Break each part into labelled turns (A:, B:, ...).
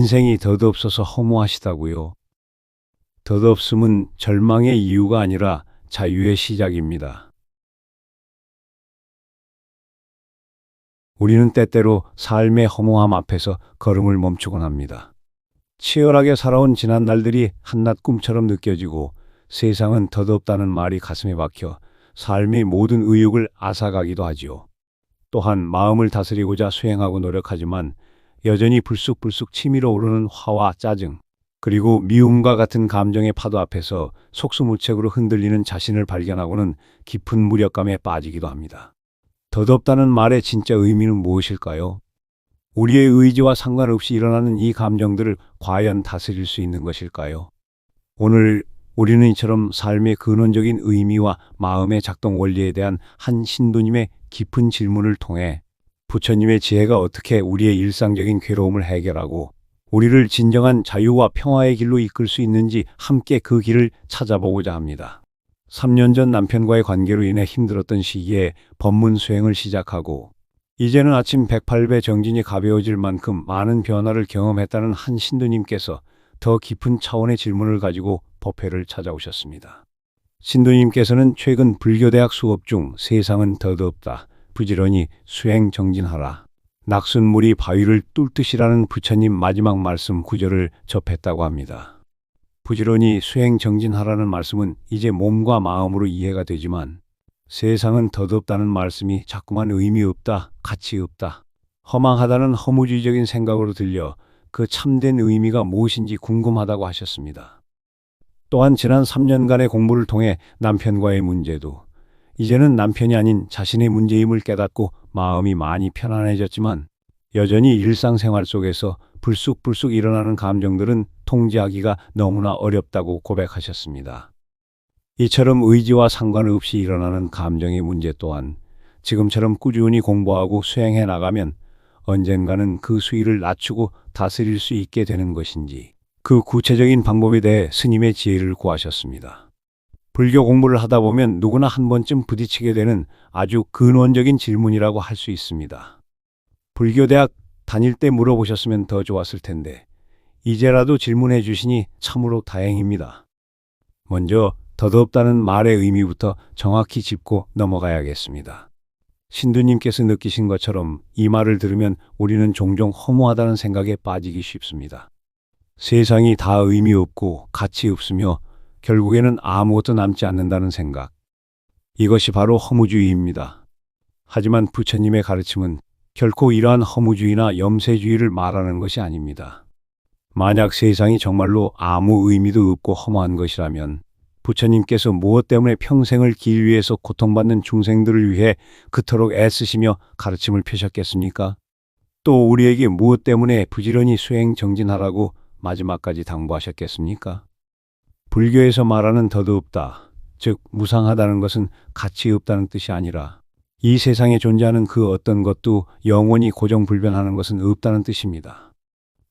A: 인생이 덧없어서 허무하시다고요. 덧없음은 절망의 이유가 아니라 자유의 시작입니다. 우리는 때때로 삶의 허무함 앞에서 걸음을 멈추곤 합니다. 치열하게 살아온 지난 날들이 한낱 꿈처럼 느껴지고 세상은 덧없다는 말이 가슴에 박혀 삶의 모든 의욕을 앗아가기도 하지요. 또한 마음을 다스리고자 수행하고 노력하지만 여전히 불쑥불쑥 치밀어 오르는 화와 짜증, 그리고 미움과 같은 감정의 파도 앞에서 속수무책으로 흔들리는 자신을 발견하고는 깊은 무력감에 빠지기도 합니다. 덧없다는 말의 진짜 의미는 무엇일까요? 우리의 의지와 상관없이 일어나는 이 감정들을 과연 다스릴 수 있는 것일까요? 오늘 우리는 이처럼 삶의 근원적인 의미와 마음의 작동 원리에 대한 한 신도님의 깊은 질문을 통해 부처님의 지혜가 어떻게 우리의 일상적인 괴로움을 해결하고 우리를 진정한 자유와 평화의 길로 이끌 수 있는지 함께 그 길을 찾아보고자 합니다. 3년 전 남편과의 관계로 인해 힘들었던 시기에 법문 수행을 시작하고 이제는 아침 108배 정진이 가벼워질 만큼 많은 변화를 경험했다는 한 신도님께서 더 깊은 차원의 질문을 가지고 법회를 찾아오셨습니다. 신도님께서는 최근 불교대학 수업 중 세상은 더덥다. 부지런히 수행 정진하라. 낙순물이 바위를 뚫듯이라는 부처님 마지막 말씀 구절을 접했다고 합니다. 부지런히 수행 정진하라는 말씀은 이제 몸과 마음으로 이해가 되지만 세상은 덧없다는 말씀이 자꾸만 의미 없다, 가치 없다, 허망하다는 허무주의적인 생각으로 들려 그 참된 의미가 무엇인지 궁금하다고 하셨습니다. 또한 지난 3년간의 공부를 통해 남편과의 문제도 이제는 남편이 아닌 자신의 문제임을 깨닫고 마음이 많이 편안해졌지만 여전히 일상생활 속에서 불쑥불쑥 일어나는 감정들은 통제하기가 너무나 어렵다고 고백하셨습니다. 이처럼 의지와 상관없이 일어나는 감정의 문제 또한 지금처럼 꾸준히 공부하고 수행해 나가면 언젠가는 그 수위를 낮추고 다스릴 수 있게 되는 것인지 그 구체적인 방법에 대해 스님의 지혜를 구하셨습니다. 불교 공부를 하다 보면 누구나 한 번쯤 부딪히게 되는 아주 근원적인 질문이라고 할 수 있습니다. 불교대학 다닐 때 물어보셨으면 더 좋았을 텐데 이제라도 질문해 주시니 참으로 다행입니다. 먼저 더덥다는 말의 의미부터 정확히 짚고 넘어가야겠습니다. 신두님께서 느끼신 것처럼 이 말을 들으면 우리는 종종 허무하다는 생각에 빠지기 쉽습니다. 세상이 다 의미 없고 가치 없으며 결국에는 아무것도 남지 않는다는 생각. 이것이 바로 허무주의입니다. 하지만 부처님의 가르침은 결코 이러한 허무주의나 염세주의를 말하는 것이 아닙니다. 만약 세상이 정말로 아무 의미도 없고 허무한 것이라면 부처님께서 무엇 때문에 평생을 길 위에서 고통받는 중생들을 위해 그토록 애쓰시며 가르침을 펴셨겠습니까? 또 우리에게 무엇 때문에 부지런히 수행 정진하라고 마지막까지 당부하셨겠습니까? 불교에서 말하는 더없다, 즉 무상하다는 것은 가치 없다는 뜻이 아니라 이 세상에 존재하는 그 어떤 것도 영원히 고정불변하는 것은 없다는 뜻입니다.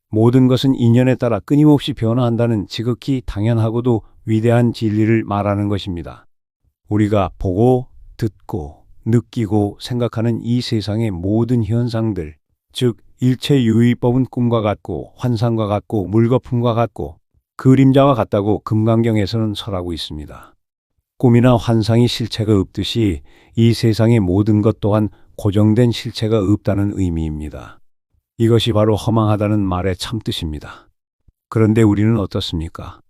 A: 모든 것은 인연에 따라 끊임없이 변화한다는 지극히 당연하고도 위대한 진리를 말하는 것입니다. 우리가 보고, 듣고, 느끼고 생각하는 이 세상의 모든 현상들, 즉 일체 유의법은 꿈과 같고 환상과 같고 물거품과 같고 그림자와 같다고 금강경에서는 설하고 있습니다. 꿈이나 환상이 실체가 없듯이 이 세상의 모든 것 또한 고정된 실체가 없다는 의미입니다. 이것이 바로 허망하다는 말의 참뜻입니다. 그런데 우리는 어떻습니까?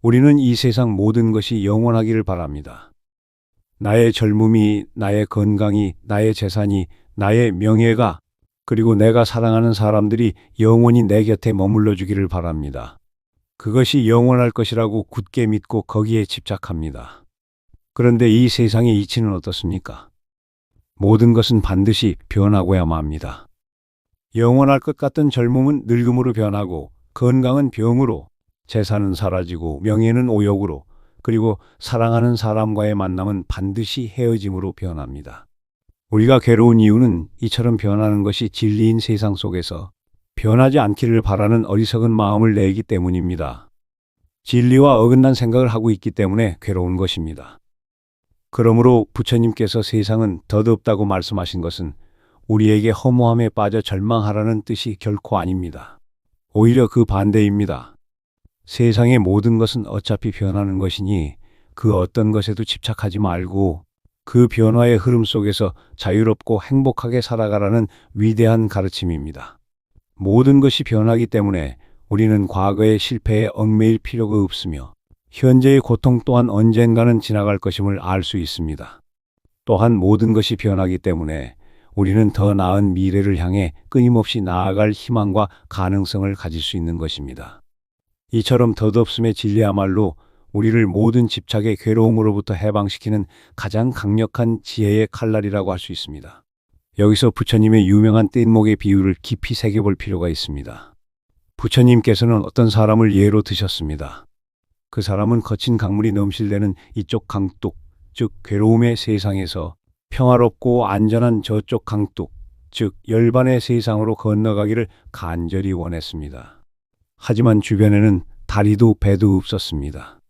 A: 우리는 이 세상 모든 것이 영원하기를 바랍니다. 나의 젊음이, 나의 건강이, 나의 재산이, 나의 명예가, 그리고 내가 사랑하는 사람들이 영원히 내 곁에 머물러 주기를 바랍니다. 그것이 영원할 것이라고 굳게 믿고 거기에 집착합니다. 그런데 이 세상의 이치는 어떻습니까? 모든 것은 반드시 변하고야 맙니다. 영원할 것 같던 젊음은 늙음으로 변하고 건강은 병으로 재산은 사라지고 명예는 오욕으로 그리고 사랑하는 사람과의 만남은 반드시 헤어짐으로 변합니다. 우리가 괴로운 이유는 이처럼 변하는 것이 진리인 세상 속에서 변하지 않기를 바라는 어리석은 마음을 내기 때문입니다. 진리와 어긋난 생각을 하고 있기 때문에 괴로운 것입니다. 그러므로 부처님께서 세상은 덧없다고 말씀하신 것은 우리에게 허무함에 빠져 절망하라는 뜻이 결코 아닙니다. 오히려 그 반대입니다. 세상의 모든 것은 어차피 변하는 것이니 그 어떤 것에도 집착하지 말고 그 변화의 흐름 속에서 자유롭고 행복하게 살아가라는 위대한 가르침입니다. 모든 것이 변하기 때문에 우리는 과거의 실패에 얽매일 필요가 없으며 현재의 고통 또한 언젠가는 지나갈 것임을 알 수 있습니다. 또한 모든 것이 변하기 때문에 우리는 더 나은 미래를 향해 끊임없이 나아갈 희망과 가능성을 가질 수 있는 것입니다. 이처럼 덧없음의 진리야말로 우리를 모든 집착의 괴로움으로부터 해방시키는 가장 강력한 지혜의 칼날이라고 할 수 있습니다. 여기서 부처님의 유명한 뗏목의 비유를 깊이 새겨볼 필요가 있습니다. 부처님께서는 어떤 사람을 예로 드셨습니다. 그 사람은 거친 강물이 넘실대는 이쪽 강둑, 즉 괴로움의 세상에서 평화롭고 안전한 저쪽 강둑, 즉 열반의 세상으로 건너가기를 간절히 원했습니다. 하지만 주변에는 다리도 배도 없었습니다.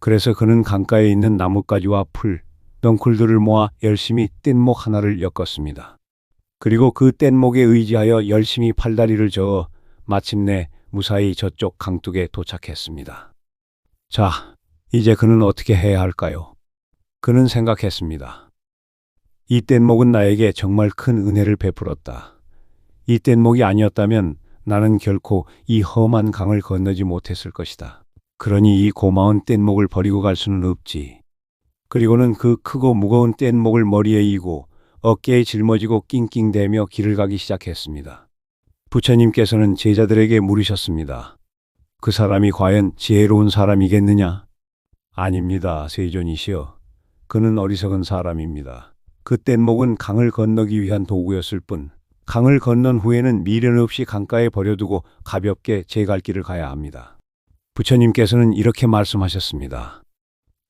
A: 그래서 그는 강가에 있는 나뭇가지와 풀, 넝쿨들을 모아 열심히 뗏목 하나를 엮었습니다. 그리고 그 뗏목에 의지하여 열심히 팔다리를 저어 마침내 무사히 저쪽 강둑에 도착했습니다. 자, 이제 그는 어떻게 해야 할까요? 그는 생각했습니다. 이 뗏목은 나에게 정말 큰 은혜를 베풀었다. 이 뗏목이 아니었다면 나는 결코 이 험한 강을 건너지 못했을 것이다. 그러니 이 고마운 뗏목을 버리고 갈 수는 없지. 그리고는 그 크고 무거운 뗏목을 머리에 이고 어깨에 짊어지고 낑낑대며 길을 가기 시작했습니다. 부처님께서는 제자들에게 물으셨습니다. 그 사람이 과연 지혜로운 사람이겠느냐? 아닙니다, 세존이시여. 그는 어리석은 사람입니다. 그 뗏목은 강을 건너기 위한 도구였을 뿐, 강을 건넌 후에는 미련 없이 강가에 버려두고 가볍게 제 갈 길을 가야 합니다. 부처님께서는 이렇게 말씀하셨습니다.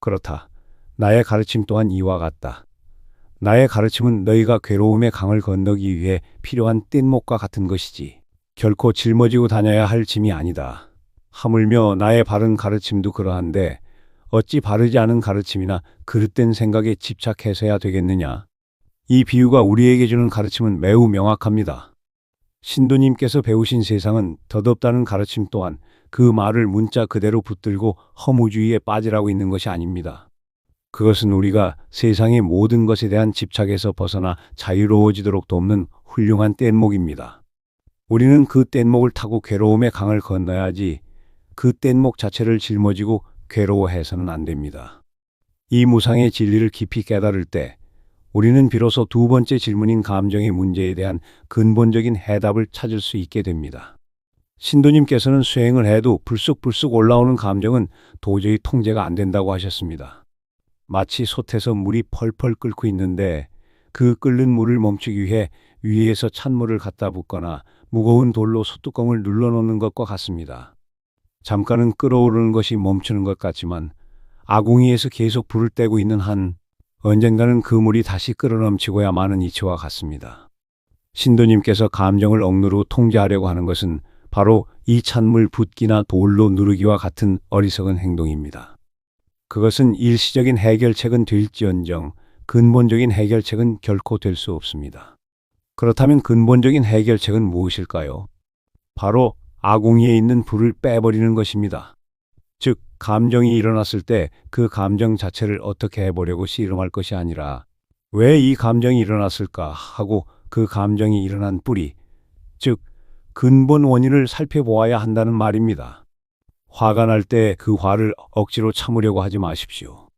A: 그렇다. 나의 가르침 또한 이와 같다. 나의 가르침은 너희가 괴로움의 강을 건너기 위해 필요한 뗏목과 같은 것이지. 결코 짊어지고 다녀야 할 짐이 아니다. 하물며 나의 바른 가르침도 그러한데 어찌 바르지 않은 가르침이나 그릇된 생각에 집착해서야 되겠느냐. 이 비유가 우리에게 주는 가르침은 매우 명확합니다. 신도님께서 배우신 세상은 덧없다는 가르침 또한 그 말을 문자 그대로 붙들고 허무주의에 빠지라고 있는 것이 아닙니다. 그것은 우리가 세상의 모든 것에 대한 집착에서 벗어나 자유로워지도록 돕는 훌륭한 뗏목입니다. 우리는 그 뗏목을 타고 괴로움의 강을 건너야지 그 뗏목 자체를 짊어지고 괴로워해서는 안 됩니다. 이 무상의 진리를 깊이 깨달을 때 우리는 비로소 두 번째 질문인 감정의 문제에 대한 근본적인 해답을 찾을 수 있게 됩니다. 신도님께서는 수행을 해도 불쑥불쑥 올라오는 감정은 도저히 통제가 안 된다고 하셨습니다. 마치 솥에서 물이 펄펄 끓고 있는데 그 끓는 물을 멈추기 위해 위에서 찬물을 갖다 붓거나 무거운 돌로 솥뚜껑을 눌러놓는 것과 같습니다. 잠깐은 끓어오르는 것이 멈추는 것 같지만 아궁이에서 계속 불을 떼고 있는 한 언젠가는 그 물이 다시 끓어넘치고야 마는 이치와 같습니다. 신도님께서 감정을 억누르고 통제하려고 하는 것은 바로 이 찬물 붓기나 돌로 누르기와 같은 어리석은 행동입니다. 그것은 일시적인 해결책은 될지언정 근본적인 해결책은 결코 될 수 없습니다. 그렇다면 근본적인 해결책은 무엇일까요? 바로 아궁이에 있는 불을 빼버리는 것입니다. 즉, 감정이 일어났을 때 그 감정 자체를 어떻게 해보려고 씨름할 것이 아니라 왜 이 감정이 일어났을까 하고 그 감정이 일어난 뿌리, 즉, 근본 원인을 살펴보아야 한다는 말입니다. 화가 날 때 그 화를 억지로 참으려고 하지 마십시오.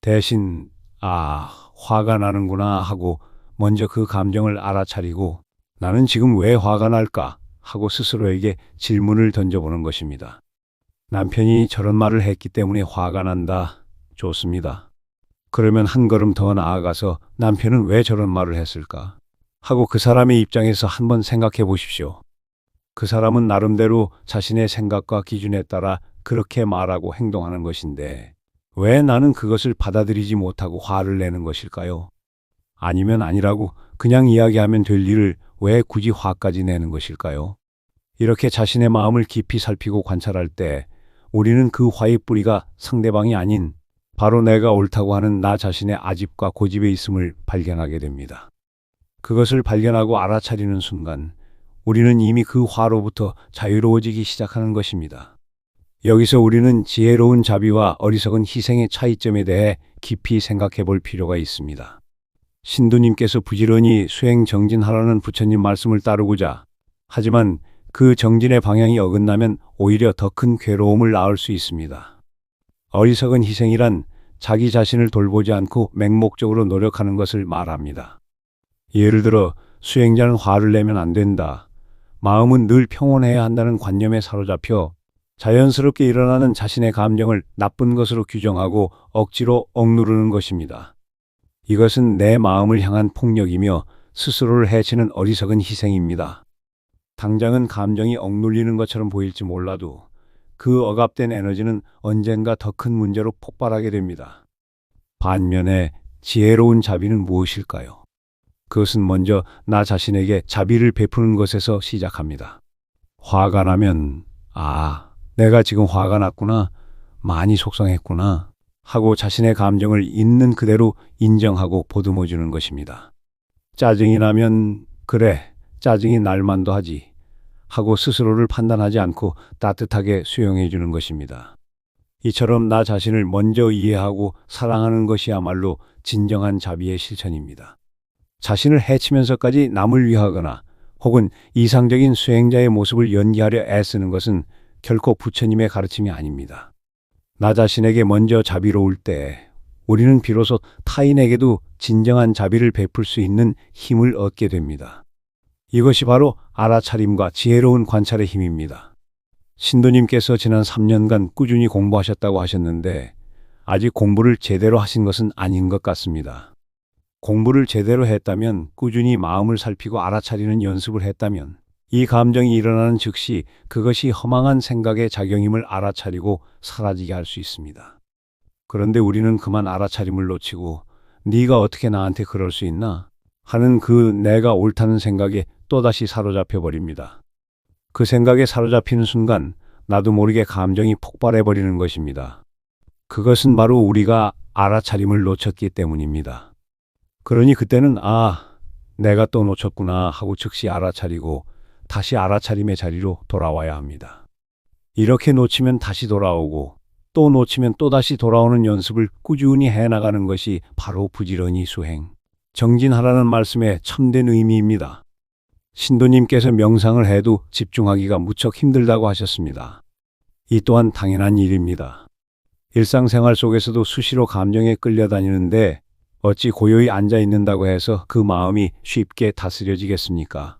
A: 대신, 아, 화가 나는구나 하고 먼저 그 감정을 알아차리고 나는 지금 왜 화가 날까 하고 스스로에게 질문을 던져보는 것입니다. 남편이 저런 말을 했기 때문에 화가 난다. 좋습니다. 그러면 한 걸음 더 나아가서 남편은 왜 저런 말을 했을까? 하고 그 사람의 입장에서 한번 생각해 보십시오. 그 사람은 나름대로 자신의 생각과 기준에 따라 그렇게 말하고 행동하는 것인데 왜 나는 그것을 받아들이지 못하고 화를 내는 것일까요? 아니면 아니라고 그냥 이야기하면 될 일을 왜 굳이 화까지 내는 것일까요? 이렇게 자신의 마음을 깊이 살피고 관찰할 때 우리는 그 화의 뿌리가 상대방이 아닌 바로 내가 옳다고 하는 나 자신의 아집과 고집에 있음을 발견하게 됩니다. 그것을 발견하고 알아차리는 순간 우리는 이미 그 화로부터 자유로워지기 시작하는 것입니다. 여기서 우리는 지혜로운 자비와 어리석은 희생의 차이점에 대해 깊이 생각해 볼 필요가 있습니다. 신도님께서 부지런히 수행 정진하라는 부처님 말씀을 따르고자 하지만 그 정진의 방향이 어긋나면 오히려 더 큰 괴로움을 낳을 수 있습니다. 어리석은 희생이란 자기 자신을 돌보지 않고 맹목적으로 노력하는 것을 말합니다. 예를 들어 수행자는 화를 내면 안 된다. 마음은 늘 평온해야 한다는 관념에 사로잡혀 자연스럽게 일어나는 자신의 감정을 나쁜 것으로 규정하고 억지로 억누르는 것입니다. 이것은 내 마음을 향한 폭력이며 스스로를 해치는 어리석은 희생입니다. 당장은 감정이 억눌리는 것처럼 보일지 몰라도 그 억압된 에너지는 언젠가 더 큰 문제로 폭발하게 됩니다. 반면에 지혜로운 자비는 무엇일까요? 그것은 먼저 나 자신에게 자비를 베푸는 것에서 시작합니다. 화가 나면, 아, 내가 지금 화가 났구나, 많이 속상했구나, 하고 자신의 감정을 있는 그대로 인정하고 보듬어 주는 것입니다. 짜증이 나면, 그래, 짜증이 날만도 하지, 하고 스스로를 판단하지 않고 따뜻하게 수용해 주는 것입니다. 이처럼 나 자신을 먼저 이해하고 사랑하는 것이야말로 진정한 자비의 실천입니다. 자신을 해치면서까지 남을 위하거나 혹은 이상적인 수행자의 모습을 연기하려 애쓰는 것은 결코 부처님의 가르침이 아닙니다. 나 자신에게 먼저 자비로울 때 우리는 비로소 타인에게도 진정한 자비를 베풀 수 있는 힘을 얻게 됩니다. 이것이 바로 알아차림과 지혜로운 관찰의 힘입니다. 신도님께서 지난 3년간 꾸준히 공부하셨다고 하셨는데 아직 공부를 제대로 하신 것은 아닌 것 같습니다. 공부를 제대로 했다면 꾸준히 마음을 살피고 알아차리는 연습을 했다면 이 감정이 일어나는 즉시 그것이 허망한 생각의 작용임을 알아차리고 사라지게 할 수 있습니다. 그런데 우리는 그만 알아차림을 놓치고 네가 어떻게 나한테 그럴 수 있나 하는 그 내가 옳다는 생각에 또다시 사로잡혀 버립니다. 그 생각에 사로잡히는 순간 나도 모르게 감정이 폭발해 버리는 것입니다. 그것은 바로 우리가 알아차림을 놓쳤기 때문입니다. 그러니 그때는 아, 내가 또 놓쳤구나 하고 즉시 알아차리고 다시 알아차림의 자리로 돌아와야 합니다. 이렇게 놓치면 다시 돌아오고 또 놓치면 또다시 돌아오는 연습을 꾸준히 해나가는 것이 바로 부지런히 수행, 정진하라는 말씀의 참된 의미입니다. 신도님께서 명상을 해도 집중하기가 무척 힘들다고 하셨습니다. 이 또한 당연한 일입니다. 일상생활 속에서도 수시로 감정에 끌려다니는데 어찌 고요히 앉아 있는다고 해서 그 마음이 쉽게 다스려지겠습니까?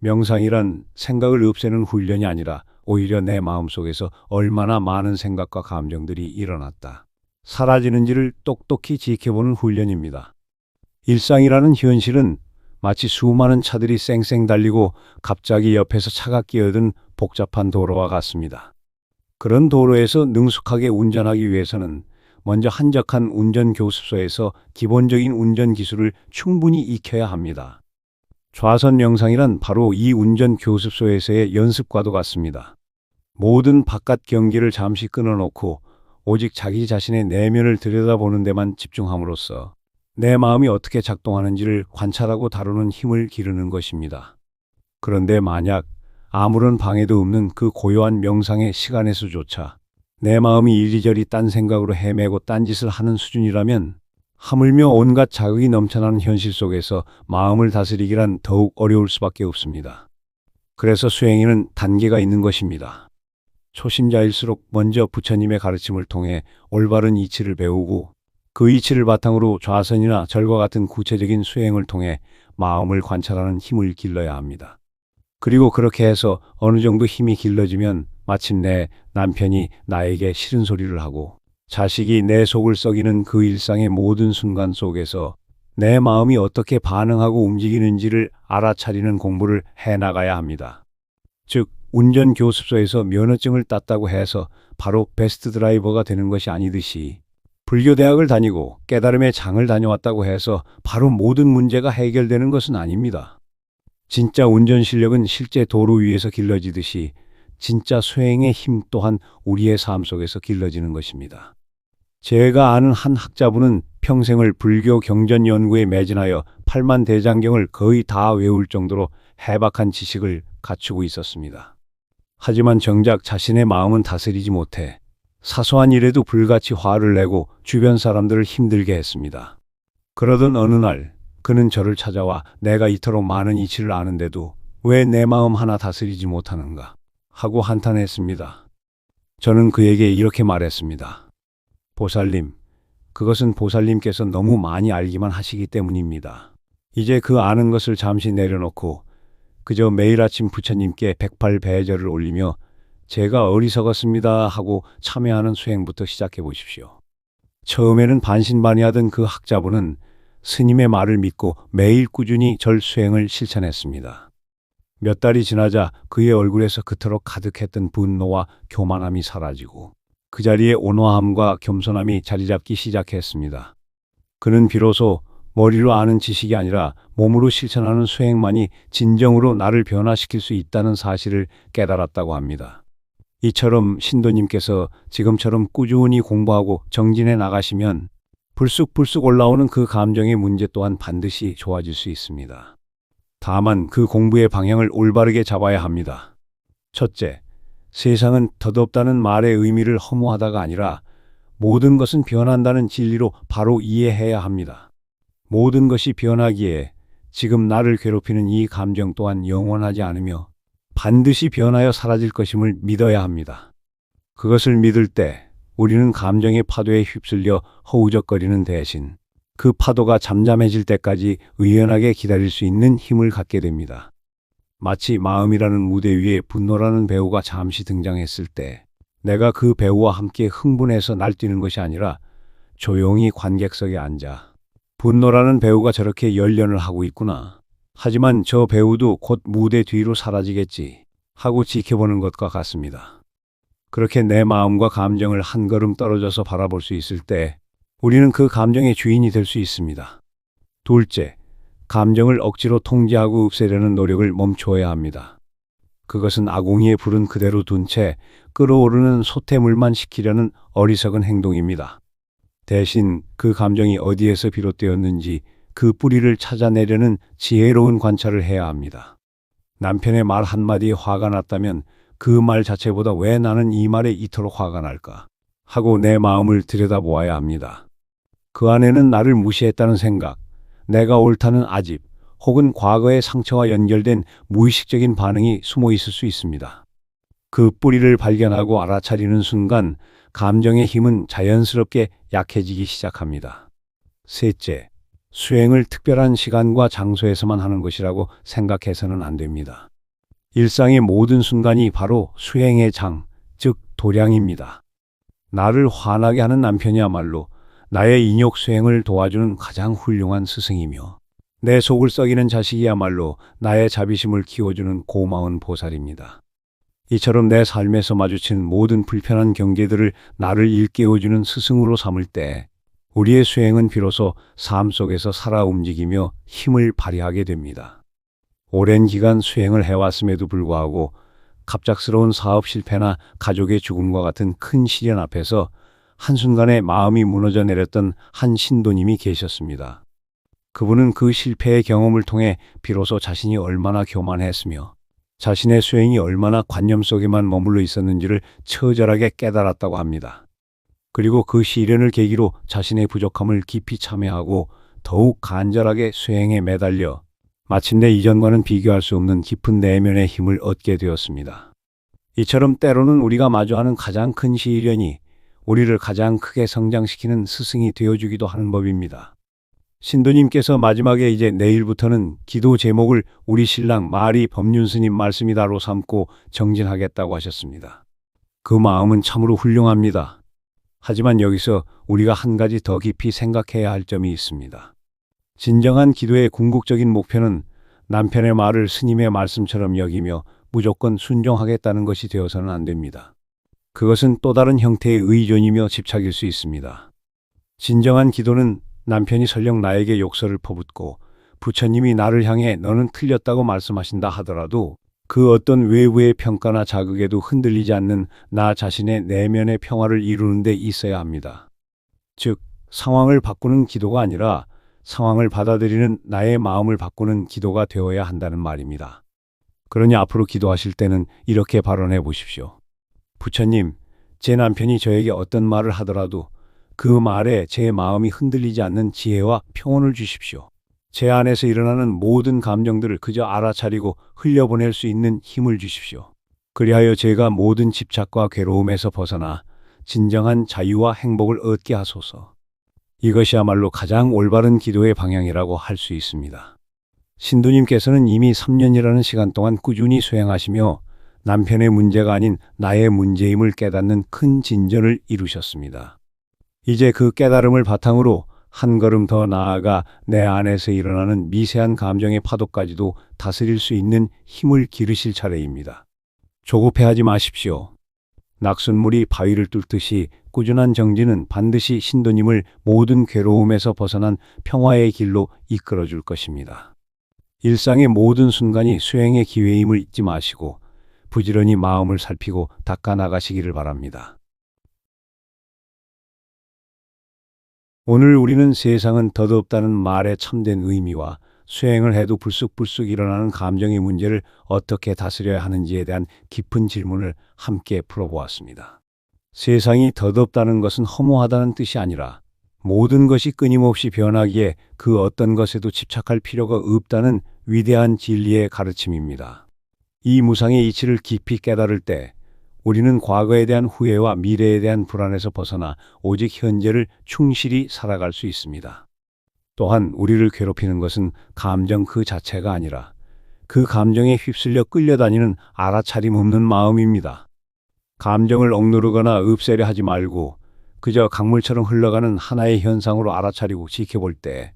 A: 명상이란 생각을 없애는 훈련이 아니라 오히려 내 마음 속에서 얼마나 많은 생각과 감정들이 일어났다. 사라지는지를 똑똑히 지켜보는 훈련입니다. 일상이라는 현실은 마치 수많은 차들이 쌩쌩 달리고 갑자기 옆에서 차가 끼어든 복잡한 도로와 같습니다. 그런 도로에서 능숙하게 운전하기 위해서는 먼저 한적한 운전 교습소에서 기본적인 운전 기술을 충분히 익혀야 합니다. 좌선 영상이란 바로 이 운전 교습소에서의 연습과도 같습니다. 모든 바깥 경기를 잠시 끊어놓고 오직 자기 자신의 내면을 들여다보는 데만 집중함으로써 내 마음이 어떻게 작동하는지를 관찰하고 다루는 힘을 기르는 것입니다. 그런데 만약 아무런 방해도 없는 그 고요한 명상의 시간에서조차 내 마음이 이리저리 딴 생각으로 헤매고 딴짓을 하는 수준이라면 하물며 온갖 자극이 넘쳐나는 현실 속에서 마음을 다스리기란 더욱 어려울 수밖에 없습니다. 그래서 수행에는 단계가 있는 것입니다. 초심자일수록 먼저 부처님의 가르침을 통해 올바른 이치를 배우고 그 이치를 바탕으로 좌선이나 절과 같은 구체적인 수행을 통해 마음을 관찰하는 힘을 길러야 합니다. 그리고 그렇게 해서 어느 정도 힘이 길러지면 마침내 남편이 나에게 싫은 소리를 하고 자식이 내 속을 썩이는 그 일상의 모든 순간 속에서 내 마음이 어떻게 반응하고 움직이는지를 알아차리는 공부를 해 나가야 합니다. 즉, 운전 교습소에서 면허증을 땄다고 해서 바로 베스트 드라이버가 되는 것이 아니듯이 불교대학을 다니고 깨달음의 장을 다녀왔다고 해서 바로 모든 문제가 해결되는 것은 아닙니다. 진짜 운전 실력은 실제 도로 위에서 길러지듯이 진짜 수행의 힘 또한 우리의 삶 속에서 길러지는 것입니다. 제가 아는 한 학자분은 평생을 불교 경전 연구에 매진하여 팔만 대장경을 거의 다 외울 정도로 해박한 지식을 갖추고 있었습니다. 하지만 정작 자신의 마음은 다스리지 못해 사소한 일에도 불같이 화를 내고 주변 사람들을 힘들게 했습니다. 그러던 어느 날 그는 저를 찾아와 내가 이토록 많은 이치를 아는데도 왜 내 마음 하나 다스리지 못하는가 하고 한탄했습니다. 저는 그에게 이렇게 말했습니다. 보살님, 그것은 보살님께서 너무 많이 알기만 하시기 때문입니다. 이제 그 아는 것을 잠시 내려놓고 그저 매일 아침 부처님께 백팔배절을 올리며 제가 어리석었습니다 하고 참여하는 수행부터 시작해 보십시오. 처음에는 반신반의하던 그 학자분은 스님의 말을 믿고 매일 꾸준히 절 수행을 실천했습니다. 몇 달이 지나자 그의 얼굴에서 그토록 가득했던 분노와 교만함이 사라지고 그 자리에 온화함과 겸손함이 자리 잡기 시작했습니다. 그는 비로소 머리로 아는 지식이 아니라 몸으로 실천하는 수행만이 진정으로 나를 변화시킬 수 있다는 사실을 깨달았다고 합니다. 이처럼 신도님께서 지금처럼 꾸준히 공부하고 정진해 나가시면 불쑥불쑥 올라오는 그 감정의 문제 또한 반드시 좋아질 수 있습니다. 다만 그 공부의 방향을 올바르게 잡아야 합니다. 첫째, 세상은 덧없다는 말의 의미를 허무하다가 아니라 모든 것은 변한다는 진리로 바로 이해해야 합니다. 모든 것이 변하기에 지금 나를 괴롭히는 이 감정 또한 영원하지 않으며 반드시 변하여 사라질 것임을 믿어야 합니다. 그것을 믿을 때 우리는 감정의 파도에 휩쓸려 허우적거리는 대신 그 파도가 잠잠해질 때까지 의연하게 기다릴 수 있는 힘을 갖게 됩니다. 마치 마음이라는 무대 위에 분노라는 배우가 잠시 등장했을 때 내가 그 배우와 함께 흥분해서 날뛰는 것이 아니라 조용히 관객석에 앉아 분노라는 배우가 저렇게 열연을 하고 있구나. 하지만 저 배우도 곧 무대 뒤로 사라지겠지 하고 지켜보는 것과 같습니다. 그렇게 내 마음과 감정을 한 걸음 떨어져서 바라볼 수 있을 때 우리는 그 감정의 주인이 될 수 있습니다. 둘째, 감정을 억지로 통제하고 없애려는 노력을 멈춰야 합니다. 그것은 아공이의 불은 그대로 둔 채 끓어오르는 소태물만 식히려는 어리석은 행동입니다. 대신 그 감정이 어디에서 비롯되었는지 그 뿌리를 찾아내려는 지혜로운 관찰을 해야 합니다. 남편의 말 한마디에 화가 났다면 그 말 자체보다 왜 나는 이 말에 이토록 화가 날까 하고 내 마음을 들여다보아야 합니다. 그 안에는 나를 무시했다는 생각, 내가 옳다는 아집, 혹은 과거의 상처와 연결된 무의식적인 반응이 숨어 있을 수 있습니다. 그 뿌리를 발견하고 알아차리는 순간 감정의 힘은 자연스럽게 약해지기 시작합니다. 셋째, 수행을 특별한 시간과 장소에서만 하는 것이라고 생각해서는 안 됩니다. 일상의 모든 순간이 바로 수행의 장, 즉 도량입니다. 나를 화나게 하는 남편이야말로 나의 인욕 수행을 도와주는 가장 훌륭한 스승이며 내 속을 썩이는 자식이야말로 나의 자비심을 키워주는 고마운 보살입니다. 이처럼 내 삶에서 마주친 모든 불편한 경계들을 나를 일깨워주는 스승으로 삼을 때 우리의 수행은 비로소 삶 속에서 살아 움직이며 힘을 발휘하게 됩니다. 오랜 기간 수행을 해왔음에도 불구하고 갑작스러운 사업 실패나 가족의 죽음과 같은 큰 시련 앞에서 한순간에 마음이 무너져 내렸던 한 신도님이 계셨습니다. 그분은 그 실패의 경험을 통해 비로소 자신이 얼마나 교만했으며 자신의 수행이 얼마나 관념 속에만 머물러 있었는지를 처절하게 깨달았다고 합니다. 그리고 그 시련을 계기로 자신의 부족함을 깊이 참회하고 더욱 간절하게 수행에 매달려 마침내 이전과는 비교할 수 없는 깊은 내면의 힘을 얻게 되었습니다. 이처럼 때로는 우리가 마주하는 가장 큰 시련이 우리를 가장 크게 성장시키는 스승이 되어주기도 하는 법입니다. 신도님께서 마지막에 이제 내일부터는 기도 제목을 우리 신랑 마리 법륜스님 말씀이다로 삼고 정진하겠다고 하셨습니다. 그 마음은 참으로 훌륭합니다. 하지만 여기서 우리가 한 가지 더 깊이 생각해야 할 점이 있습니다. 진정한 기도의 궁극적인 목표는 남편의 말을 스님의 말씀처럼 여기며 무조건 순종하겠다는 것이 되어서는 안 됩니다. 그것은 또 다른 형태의 의존이며 집착일 수 있습니다. 진정한 기도는 남편이 설령 나에게 욕설을 퍼붓고 부처님이 나를 향해 너는 틀렸다고 말씀하신다 하더라도 그 어떤 외부의 평가나 자극에도 흔들리지 않는 나 자신의 내면의 평화를 이루는 데 있어야 합니다. 즉, 상황을 바꾸는 기도가 아니라 상황을 받아들이는 나의 마음을 바꾸는 기도가 되어야 한다는 말입니다. 그러니 앞으로 기도하실 때는 이렇게 발언해 보십시오. 부처님, 제 남편이 저에게 어떤 말을 하더라도 그 말에 제 마음이 흔들리지 않는 지혜와 평온을 주십시오. 제 안에서 일어나는 모든 감정들을 그저 알아차리고 흘려보낼 수 있는 힘을 주십시오. 그리하여 제가 모든 집착과 괴로움에서 벗어나 진정한 자유와 행복을 얻게 하소서. 이것이야말로 가장 올바른 기도의 방향이라고 할 수 있습니다. 신도님께서는 이미 3년이라는 시간 동안 꾸준히 수행하시며 남편의 문제가 아닌 나의 문제임을 깨닫는 큰 진전을 이루셨습니다. 이제 그 깨달음을 바탕으로 한 걸음 더 나아가 내 안에서 일어나는 미세한 감정의 파도까지도 다스릴 수 있는 힘을 기르실 차례입니다. 조급해하지 마십시오. 낙순물이 바위를 뚫듯이 꾸준한 정진은 반드시 신도님을 모든 괴로움에서 벗어난 평화의 길로 이끌어 줄 것입니다. 일상의 모든 순간이 수행의 기회임을 잊지 마시고 부지런히 마음을 살피고 닦아 나가시기를 바랍니다. 오늘 우리는 세상은 더덥다는 말의 참된 의미와 수행을 해도 불쑥불쑥 일어나는 감정의 문제를 어떻게 다스려야 하는지에 대한 깊은 질문을 함께 풀어보았습니다. 세상이 더덥다는 것은 허무하다는 뜻이 아니라 모든 것이 끊임없이 변하기에 그 어떤 것에도 집착할 필요가 없다는 위대한 진리의 가르침입니다. 이 무상의 이치를 깊이 깨달을 때 우리는 과거에 대한 후회와 미래에 대한 불안에서 벗어나 오직 현재를 충실히 살아갈 수 있습니다. 또한 우리를 괴롭히는 것은 감정 그 자체가 아니라 그 감정에 휩쓸려 끌려다니는 알아차림 없는 마음입니다. 감정을 억누르거나 없애려 하지 말고 그저 강물처럼 흘러가는 하나의 현상으로 알아차리고 지켜볼 때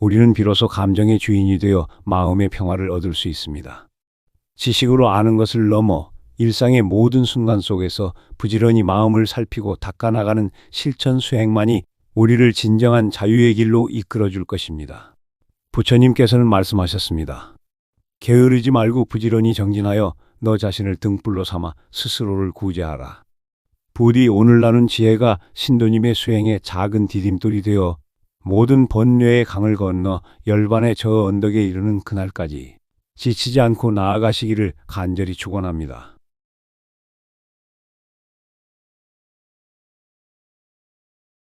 A: 우리는 비로소 감정의 주인이 되어 마음의 평화를 얻을 수 있습니다. 지식으로 아는 것을 넘어 일상의 모든 순간 속에서 부지런히 마음을 살피고 닦아나가는 실천 수행만이 우리를 진정한 자유의 길로 이끌어 줄 것입니다. 부처님께서는 말씀하셨습니다. 게으르지 말고 부지런히 정진하여 너 자신을 등불로 삼아 스스로를 구제하라. 부디 오늘 나눈 지혜가 신도님의 수행에 작은 디딤돌이 되어 모든 번뇌의 강을 건너 열반의 저 언덕에 이르는 그날까지 지치지 않고 나아가시기를 간절히 축원합니다.